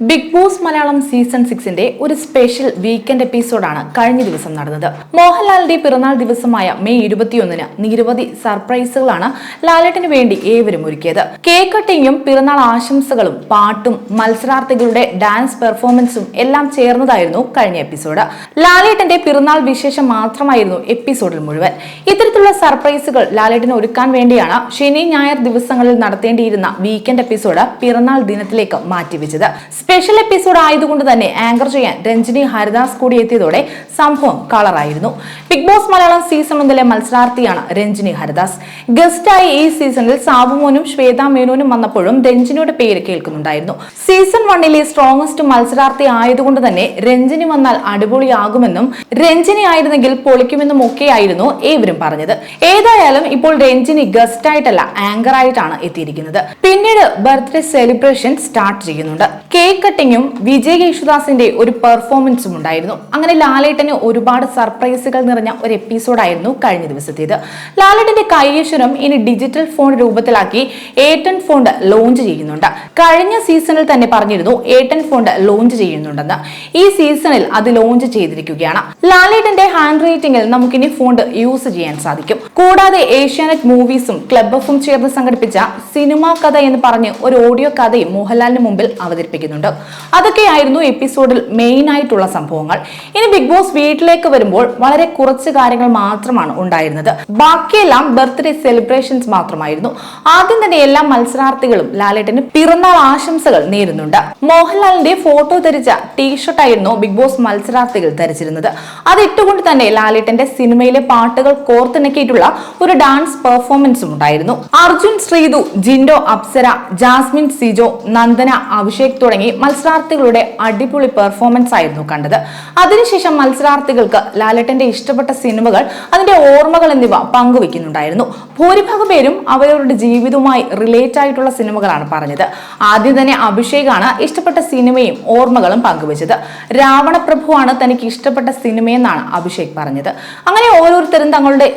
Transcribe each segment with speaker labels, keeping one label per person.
Speaker 1: Big boss Malayalam season സിക്സിന്റെ ഒരു special weekend എപ്പിസോഡാണ് കഴിഞ്ഞ ദിവസം നടന്നത്. മോഹൻലാലിന്റെ പിറന്നാൾ ദിവസമായ മെയ് ഇരുപത്തിയൊന്നിന് നിരവധി സർപ്രൈസുകളാണ് ലാലേട്ടിന് വേണ്ടി ഏവരും ഒരുക്കിയത്. കേക്ക് കട്ടിങ്ങും പിറന്നാൾ ആശംസകളും പാട്ടും മത്സരാർത്ഥികളുടെ ഡാൻസ് പെർഫോമൻസും എല്ലാം ചേർന്നതായിരുന്നു കഴിഞ്ഞ എപ്പിസോഡ്. ലാലേട്ടന്റെ പിറന്നാൾ വിശേഷം മാത്രമായിരുന്നു എപ്പിസോഡിൽ മുഴുവൻ. ഇത്തരത്തിലുള്ള സർപ്രൈസുകൾ ലാലേട്ടിന് ഒരുക്കാൻ വേണ്ടിയാണ് ശനി ഞായർ ദിവസങ്ങളിൽ നടത്തേണ്ടിയിരുന്ന വീക്കെൻഡ് എപ്പിസോഡ് പിറന്നാൾ ദിനത്തിലേക്ക് മാറ്റിവെച്ചത്. സ്പെഷ്യൽ എപ്പിസോഡ് ആയതുകൊണ്ട് തന്നെ ആങ്കർ ചെയ്യാൻ രഞ്ജിനി ഹരിദാസ് കൂടി എത്തിയതോടെ സംഭവം കളറായിരുന്നു. ബിഗ് ബോസ് മലയാളം സീസൺ ഒന്നിലെ മത്സരാർത്ഥിയാണ് രഞ്ജിനി ഹരിദാസ്. ഗസ്റ്റായി ഈ സീസണിൽ സാബുമോനും ശ്വേത മേനോനും വന്നപ്പോഴും രഞ്ജിനിയുടെ പേര് കേൾക്കുന്നുണ്ടായിരുന്നു. സീസൺ വണ്ണിലെ സ്ട്രോങ്സ്റ്റ് മത്സരാർത്ഥി ആയതുകൊണ്ട് തന്നെ രഞ്ജിനി വന്നാൽ അടിപൊളിയാകുമെന്നും രഞ്ജിനി ആയിരുന്നെങ്കിൽ പൊളിക്കുമെന്നും ഒക്കെയായിരുന്നു ഏവരും പറഞ്ഞത്. ഏതായാലും ഇപ്പോൾ രഞ്ജിനി ഗസ്റ്റ് ആയിട്ടല്ല ആങ്കർ ആയിട്ടാണ് എത്തിയിരിക്കുന്നത്. പിന്നീട് ബർത്ത്ഡേ സെലിബ്രേഷൻ സ്റ്റാർട്ട് ചെയ്യുന്നുണ്ട്. കേക്ക് കട്ടിങ്ങും വിജയ് യേശുദാസിന്റെ ഒരു പെർഫോമൻസും ഉണ്ടായിരുന്നു. അങ്ങനെ ലാലേട്ടന് ഒരുപാട് സർപ്രൈസുകൾ നിറഞ്ഞ ഒരു എപ്പിസോഡായിരുന്നു കഴിഞ്ഞ ദിവസത്തേത്. ലാലേട്ടന്റെ കൈയേശ്വരം ഇനി ഡിജിറ്റൽ ഫോൺ രൂപത്തിലാക്കി ഏട്ടൻ ഫോണ്ട് ലോഞ്ച് ചെയ്യുന്നുണ്ട്. കഴിഞ്ഞ സീസണിൽ തന്നെ പറഞ്ഞിരുന്നു ഏട്ടൻ ഫോണ്ട് ലോഞ്ച് ചെയ്യുന്നുണ്ടെന്ന്. ഈ സീസണിൽ അത് ലോഞ്ച് ചെയ്തിരിക്കുകയാണ്. ലാലേട്ടന്റെ ഹാൻഡ് റൈറ്റിംഗിൽ നമുക്കിനി ഫോണ്ട് യൂസ് ചെയ്യാൻ സാധിക്കും. കൂടാതെ ഏഷ്യാനെറ്റ് മൂവീസും ക്ലബ് എഫും ചേർന്ന് സംഘടിപ്പിച്ച സിനിമാ കഥ എന്ന് പറഞ്ഞ് ഒരു ഓഡിയോ കഥയും മോഹൻലാലിന് മുമ്പിൽ അവതരിപ്പിക്കുന്നുണ്ട്. അതൊക്കെയായിരുന്നു എപ്പിസോഡിൽ മെയിൻ ആയിട്ടുള്ള സംഭവങ്ങൾ. ഇനി ബിഗ് ബോസ് വീട്ടിലേക്ക് വരുമ്പോൾ വളരെ കുറച്ച് കാര്യങ്ങൾ മാത്രമാണ് ഉണ്ടായിരുന്നത്. ബാക്കിയെല്ലാം ബർത്ത്ഡേ സെലിബ്രേഷൻസ് മാത്രമായിരുന്നു. ആദ്യം തന്നെ എല്ലാ മത്സരാർത്ഥികളും ലാലേട്ടന് പിറന്നാൾ ആശംസകൾ നേരുന്നുണ്ട്. മോഹൻലാലിന്റെ ഫോട്ടോ ധരിച്ച ടീഷർട്ടായിരുന്നു ബിഗ് ബോസ് മത്സരാർത്ഥികൾ ധരിച്ചിരുന്നത്. അത് ഇട്ടുകൊണ്ട് തന്നെ ലാലേട്ടന്റെ സിനിമയിലെ പാട്ടുകൾ കോർത്തിണക്കിയിട്ടുള്ള ഒരു ഡാൻസ് പെർഫോമൻസും ഉണ്ടായിരുന്നു. അർജുൻ ശ്രീതു ജിൻഡോ അപ്സര ജാസ്മിൻ സിജോ നന്ദന അഭിഷേക് തുടങ്ങി മത്സരാർത്ഥികളുടെ അടിപൊളി പെർഫോമൻസ് ആയിരുന്നു കണ്ടത്. അതിനുശേഷം മത്സരാർത്ഥികൾക്ക് ലാലട്ടന്റെ ഇഷ്ടപ്പെട്ട സിനിമകൾ അതിന്റെ ഓർമ്മകൾ എന്നിവ പങ്കുവെക്കുന്നുണ്ടായിരുന്നു ഭൂരിഭാഗം പേരും അവരവരുടെ ജീവിതവുമായി റിലേറ്റ് ആയിട്ടുള്ള സിനിമകളാണ് പറഞ്ഞത്. ആദ്യം തന്നെ അഭിഷേകാണ് ഇഷ്ടപ്പെട്ട സിനിമയും ഓർമ്മകളും പങ്കുവച്ചത്. രാവണപ്രഭുവാണ് തനിക്ക് ഇഷ്ടപ്പെട്ട സിനിമയെന്നാണ് അഭിഷേക് പറഞ്ഞത്. അങ്ങനെ ഓരോരുത്തരും തങ്ങളുടെ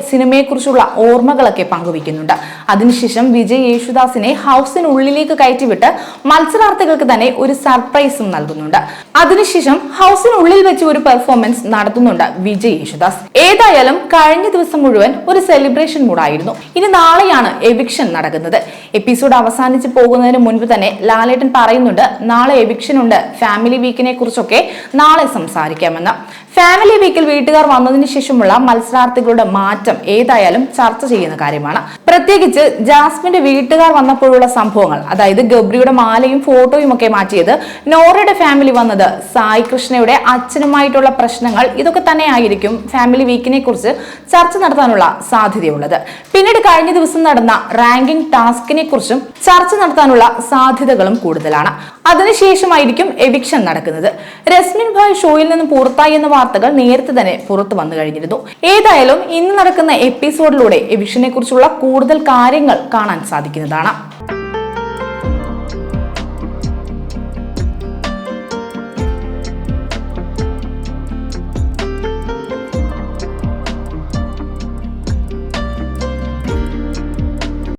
Speaker 1: സിനിമയെക്കുറിച്ചുള്ള ഓർമ്മകളൊക്കെ പങ്കുവയ്ക്കുന്നുണ്ട്. അതിനുശേഷം വിജയ് യേശുദാസിനെ ഹൗസിനുള്ളിലേക്ക് കയറ്റിവിട്ട് മത്സരാർത്ഥികൾക്ക് തന്നെ ഒരു സർപ്രൈസും നൽകുന്നുണ്ട്. അതിനുശേഷം ഹൗസിനുള്ളിൽ വെച്ച് ഒരു പെർഫോമൻസ് നടത്തുന്നുണ്ട് വിജയ് യേശുദാസ്. ഏതായാലും കഴിഞ്ഞ ദിവസം മുഴുവൻ ഒരു സെലിബ്രേഷൻ മൂടായിരുന്നു ഇനി നാളെയാണ് എവിക്ഷൻ നടക്കുന്നത്. എപ്പിസോഡ് അവസാനിച്ച് പോകുന്നതിന് മുൻപ് തന്നെ ലാലേട്ടൻ പറയുന്നുണ്ട് നാളെ എവിക്ഷൻ ഉണ്ട്. ഫാമിലി വീക്കിനെ കുറിച്ചൊക്കെ നാളെ സംസാരിക്കാമെന്ന്. ഫാമിലി വീക്കിൽ വീട്ടുകാർ വന്നതിന് ശേഷമുള്ള മത്സരാർത്ഥികളുടെ മാറ്റം ഏതായാലും ചർച്ച ചെയ്യുന്ന കാര്യമാണ്. പ്രത്യേകിച്ച് ജാസ്മിന്റെ വീട്ടുകാർ വന്നപ്പോഴുള്ള സംഭവങ്ങൾ അതായത് ഗബ്രിയുടെ മാലയും ഫോട്ടോയും ഒക്കെ മാറ്റിയത് നോറയുടെ ഫാമിലി വന്നത് സായി കൃഷ്ണയുടെ അച്ഛനുമായിട്ടുള്ള പ്രശ്നങ്ങൾ ഇതൊക്കെ തന്നെ ആയിരിക്കും ഫാമിലി വീക്കിനെ കുറിച്ച് ചർച്ച നടത്താനുള്ള സാധ്യതയുള്ളത്. പിന്നീട് കഴിഞ്ഞ ദിവസം നടന്ന റാങ്കിംഗ് ടാസ്കിനെ കുറിച്ചും ചർച്ച നടത്താനുള്ള സാധ്യതകളും കൂടുതലാണ്. അതിനുശേഷമായിരിക്കും എവിക്ഷൻ നടക്കുന്നത്. രസ്മിൻ ഭായ് ഷോയിൽ നിന്ന് പുറത്തായി എന്ന വാർത്തകൾ നേരത്തെ തന്നെ പുറത്തു വന്നു കഴിഞ്ഞിരുന്നു. ഏതായാലും ഇന്ന് നടക്കുന്ന എപ്പിസോഡിലൂടെ എബിഷനെ കുറിച്ചുള്ള കൂടുതൽ കാര്യങ്ങൾ കാണാൻ സാധിക്കുന്നതാണ്.